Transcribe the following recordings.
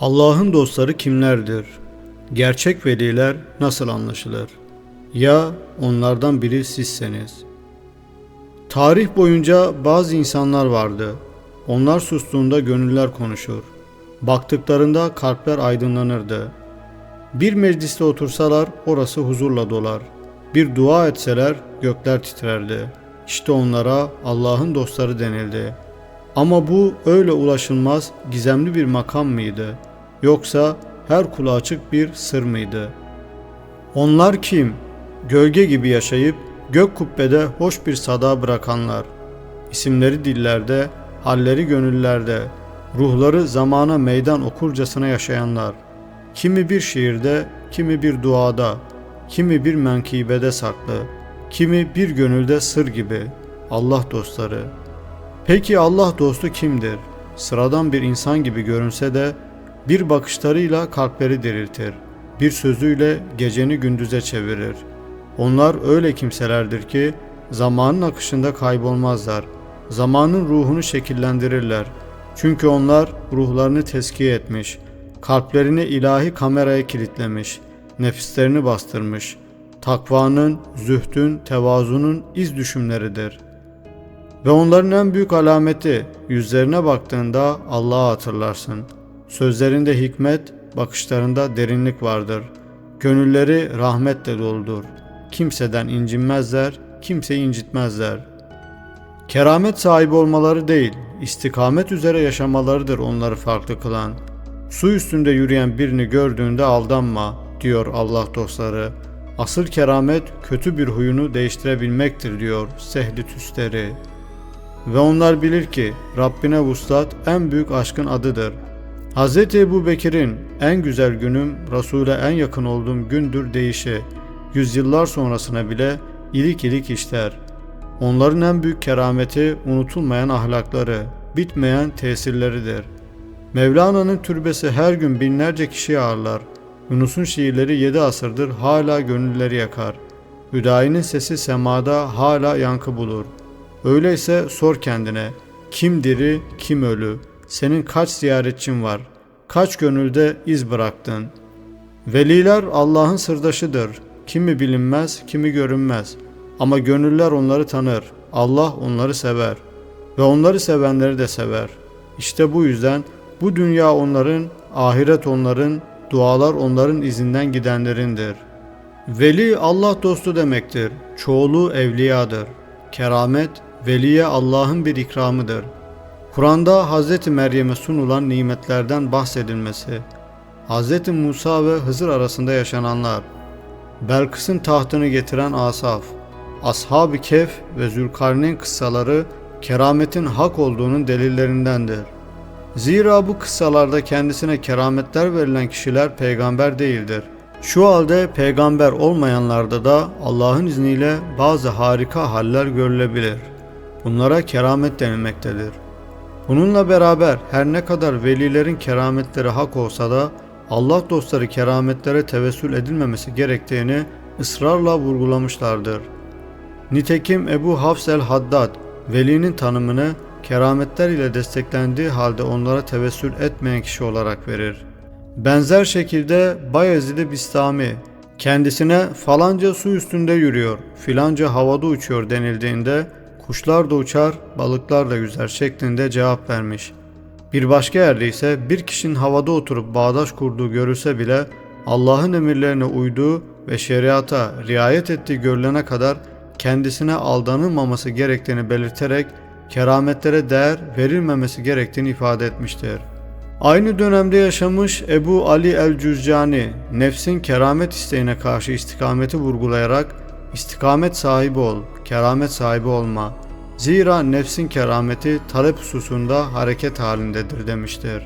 Allah'ın dostları kimlerdir? Gerçek veliler nasıl anlaşılır? Ya onlardan biri sizseniz? Tarih boyunca bazı insanlar vardı. Onlar sustuğunda gönüller konuşur. Baktıklarında kalpler aydınlanırdı. Bir mecliste otursalar orası huzurla dolar. Bir dua etseler gökler titrerdi. İşte onlara Allah'ın dostları denildi. Ama bu öyle ulaşılmaz, gizemli bir makam mıydı? Yoksa her kula açık bir sır mıydı? Onlar kim? Gölge gibi yaşayıp gök kubbede hoş bir sada bırakanlar. İsimleri dillerde, halleri gönüllerde, ruhları zamana meydan okurcasına yaşayanlar. Kimi bir şiirde, kimi bir duada, kimi bir menkibede saklı, kimi bir gönülde sır gibi. Allah dostları. Peki Allah dostu kimdir? Sıradan bir insan gibi görünse de bir bakışlarıyla kalpleri diriltir. Bir sözüyle geceni gündüze çevirir. Onlar öyle kimselerdir ki zamanın akışında kaybolmazlar. Zamanın ruhunu şekillendirirler. Çünkü onlar ruhlarını teskiye etmiş, kalplerini ilahi kameraya kilitlemiş, nefislerini bastırmış. Takvanın, zühdün, tevazunun iz düşümleridir.'' Ve onların en büyük alameti yüzlerine baktığında Allah'ı hatırlarsın. Sözlerinde hikmet, bakışlarında derinlik vardır. Gönülleri rahmetle doludur. Kimseden incinmezler, kimseyi incitmezler. Keramet sahibi olmaları değil, istikamet üzere yaşamalarıdır onları farklı kılan. Su üstünde yürüyen birini gördüğünde aldanma, diyor Allah dostları. Asıl keramet kötü bir huyunu değiştirebilmektir diyor Sehli Tüsteri. Ve onlar bilir ki Rabbine vuslat en büyük aşkın adıdır. Hz. Ebu Bekir'in en güzel günüm Resul'e en yakın olduğum gündür deyişi. Yüzyıllar sonrasına bile ilik ilik işler. Onların en büyük kerameti unutulmayan ahlakları, bitmeyen tesirleridir. Mevlana'nın türbesi her gün binlerce kişi ağırlar. Yunus'un şiirleri yedi asırdır hala gönülleri yakar. Hüdayi'nin sesi semada hala yankı bulur.'' Öyleyse sor kendine kim diri kim ölü senin kaç ziyaretçin var kaç gönülde iz bıraktın. Veliler Allah'ın sırdaşıdır. Kimi bilinmez kimi görünmez ama gönüller onları tanır. Allah onları sever ve onları sevenleri de sever. İşte bu yüzden bu dünya onların, ahiret onların, dualar onların izinden gidenlerindir. Veli Allah dostu demektir. Çoğulu evliyadır. Keramet veliye Allah'ın bir ikramıdır. Kur'an'da Hz. Meryem'e sunulan nimetlerden bahsedilmesi, Hz. Musa ve Hızır arasında yaşananlar, Belkıs'ın tahtını getiren Asaf, Ashab-ı Kehf ve Zülkarneyn kıssaları kerametin hak olduğunun delillerindendir. Zira bu kıssalarda kendisine kerametler verilen kişiler peygamber değildir. Şu halde peygamber olmayanlarda da Allah'ın izniyle bazı harika haller görülebilir.'' Bunlara keramet denilmektedir. Bununla beraber her ne kadar velilerin kerametleri hak olsa da Allah dostları kerametlere tevessül edilmemesi gerektiğini ısrarla vurgulamışlardır. Nitekim Ebu Hafs el-Haddad, velinin tanımını kerametler ile desteklendiği halde onlara tevessül etmeyen kişi olarak verir. Benzer şekilde Bayezid-i Bistami, kendisine falanca su üstünde yürüyor, filanca havada uçuyor denildiğinde kuşlar da uçar, balıklar da yüzer şeklinde cevap vermiş. Bir başka yerde ise bir kişinin havada oturup bağdaş kurduğu görülse bile Allah'ın emirlerine uyduğu ve şeriata riayet ettiği görülene kadar kendisine aldanılmaması gerektiğini belirterek kerametlere değer verilmemesi gerektiğini ifade etmiştir. Aynı dönemde yaşamış Ebu Ali el-Cüzcani, nefsin keramet isteğine karşı istikameti vurgulayarak İstikamet sahibi ol, keramet sahibi olma. Zira nefsin kerameti talep hususunda hareket halindedir demiştir.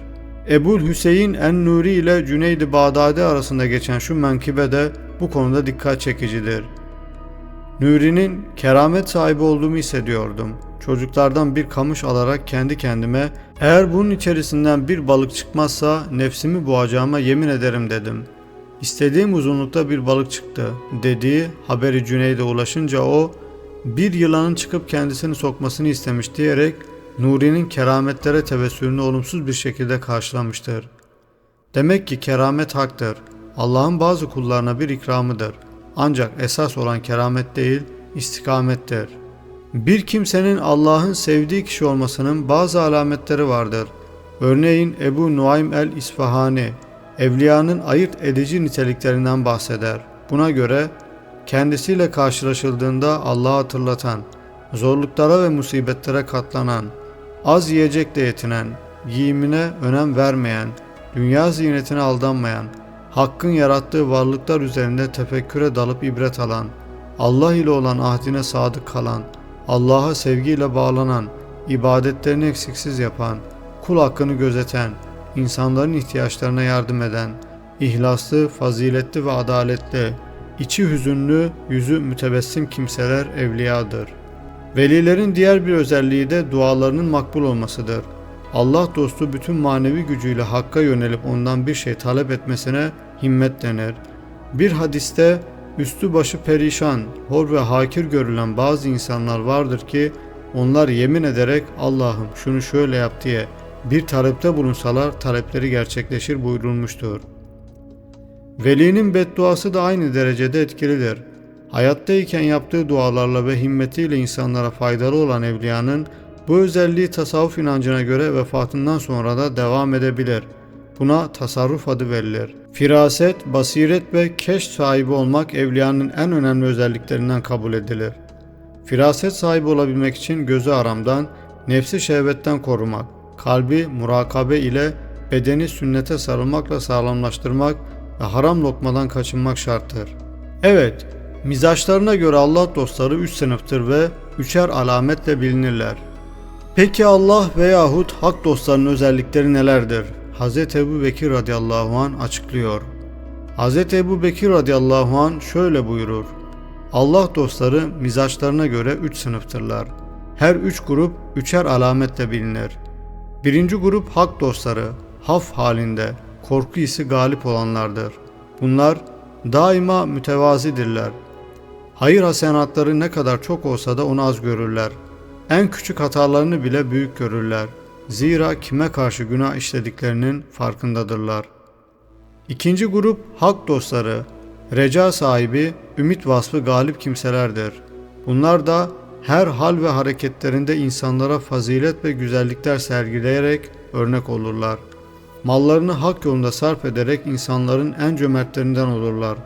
Ebul Hüseyin en-Nuri ile Cüneyd-i Bağdadi arasında geçen şu menkıbe de bu konuda dikkat çekicidir. Nuri'nin keramet sahibi olduğumu hissediyordum. Çocuklardan bir kamış alarak kendi kendime eğer bunun içerisinden bir balık çıkmazsa nefsimi boğacağıma yemin ederim dedim.'' İstediğim uzunlukta bir balık çıktı dediği haberi Cüneyd'e ulaşınca o bir yılanın çıkıp kendisini sokmasını istemiş diyerek Nuri'nin kerametlere tevessülünü olumsuz bir şekilde karşılamıştır. Demek ki keramet haktır. Allah'ın bazı kullarına bir ikramıdır. Ancak esas olan keramet değil, istikamettir. Bir kimsenin Allah'ın sevdiği kişi olmasının bazı alametleri vardır. Örneğin Ebu Nuaym el-İsfahani, evliyanın ayırt edici niteliklerinden bahseder. Buna göre kendisiyle karşılaşıldığında Allah'ı hatırlatan, zorluklara ve musibetlere katlanan, az yiyecekle yetinen, giyimine önem vermeyen, dünya ziynetine aldanmayan, Hakk'ın yarattığı varlıklar üzerinde tefekküre dalıp ibret alan, Allah ile olan ahdine sadık kalan, Allah'a sevgiyle bağlanan, ibadetlerini eksiksiz yapan, kul hakkını gözeten, insanların ihtiyaçlarına yardım eden, ihlaslı, faziletli ve adaletli, içi hüzünlü, yüzü mütebessim kimseler evliyadır. Velilerin diğer bir özelliği de dualarının makbul olmasıdır. Allah dostu bütün manevi gücüyle Hakk'a yönelip ondan bir şey talep etmesine himmet denir. Bir hadiste üstü başı perişan, hor ve hakir görülen bazı insanlar vardır ki onlar yemin ederek Allah'ım şunu şöyle yap diye bir talepte bulunsalar talepleri gerçekleşir buyurulmuştur. Velinin bedduası da aynı derecede etkilidir. Hayattayken yaptığı dualarla ve himmetiyle insanlara faydalı olan evliyanın bu özelliği tasavvuf inancına göre vefatından sonra da devam edebilir. Buna tasarruf adı verilir. Firaset, basiret ve keşf sahibi olmak evliyanın en önemli özelliklerinden kabul edilir. Firaset sahibi olabilmek için gözü aramdan, nefsi şehvetten korumak, kalbi murakabe ile bedeni sünnete sarılmakla sağlamlaştırmak ve haram lokmadan kaçınmak şarttır. Evet, mizaçlarına göre Allah dostları üç sınıftır ve üçer alametle bilinirler. Peki Allah veyahut hak dostlarının özellikleri nelerdir? Hz. Ebu Bekir radıyallahu an açıklıyor. Hz. Ebu Bekir radıyallahu an şöyle buyurur. Allah dostları mizaçlarına göre üç sınıftırlar. Her üç grup üçer alametle bilinir. Birinci grup hak dostları, haf halinde, korku hissi galip olanlardır. Bunlar daima mütevazidirler. Hayır hasenatları ne kadar çok olsa da onu az görürler. En küçük hatalarını bile büyük görürler. Zira kime karşı günah işlediklerinin farkındadırlar. İkinci grup hak dostları, reca sahibi, ümit vasfı galip kimselerdir. Bunlar da her hal ve hareketlerinde insanlara fazilet ve güzellikler sergileyerek örnek olurlar. Mallarını hak yolunda sarf ederek insanların en cömertlerinden olurlar.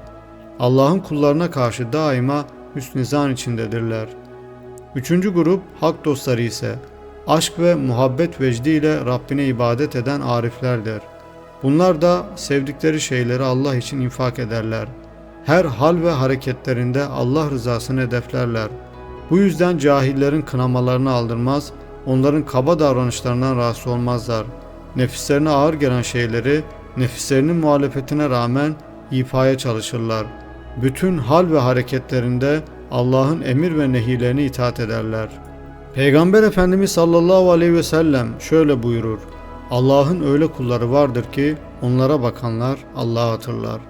Allah'ın kullarına karşı daima hüsnü içindedirler. Üçüncü grup hak dostları ise aşk ve muhabbet vecdiyle Rabbine ibadet eden ariflerdir. Bunlar da sevdikleri şeyleri Allah için infak ederler. Her hal ve hareketlerinde Allah rızasını hedeflerler. Bu yüzden cahillerin kınamalarını aldırmaz, onların kaba davranışlarından rahatsız olmazlar. Nefislerine ağır gelen şeyleri nefislerinin muhalefetine rağmen ifaya çalışırlar. Bütün hal ve hareketlerinde Allah'ın emir ve nehilerine itaat ederler. Peygamber Efendimiz sallallahu aleyhi ve sellem şöyle buyurur. Allah'ın öyle kulları vardır ki onlara bakanlar Allah'ı hatırlar.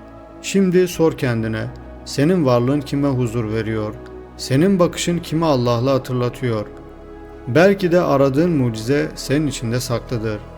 Şimdi sor kendine, senin varlığın kime huzur veriyor? Senin bakışın kime Allah'la hatırlatıyor? Belki de aradığın mucize senin içinde saklıdır.''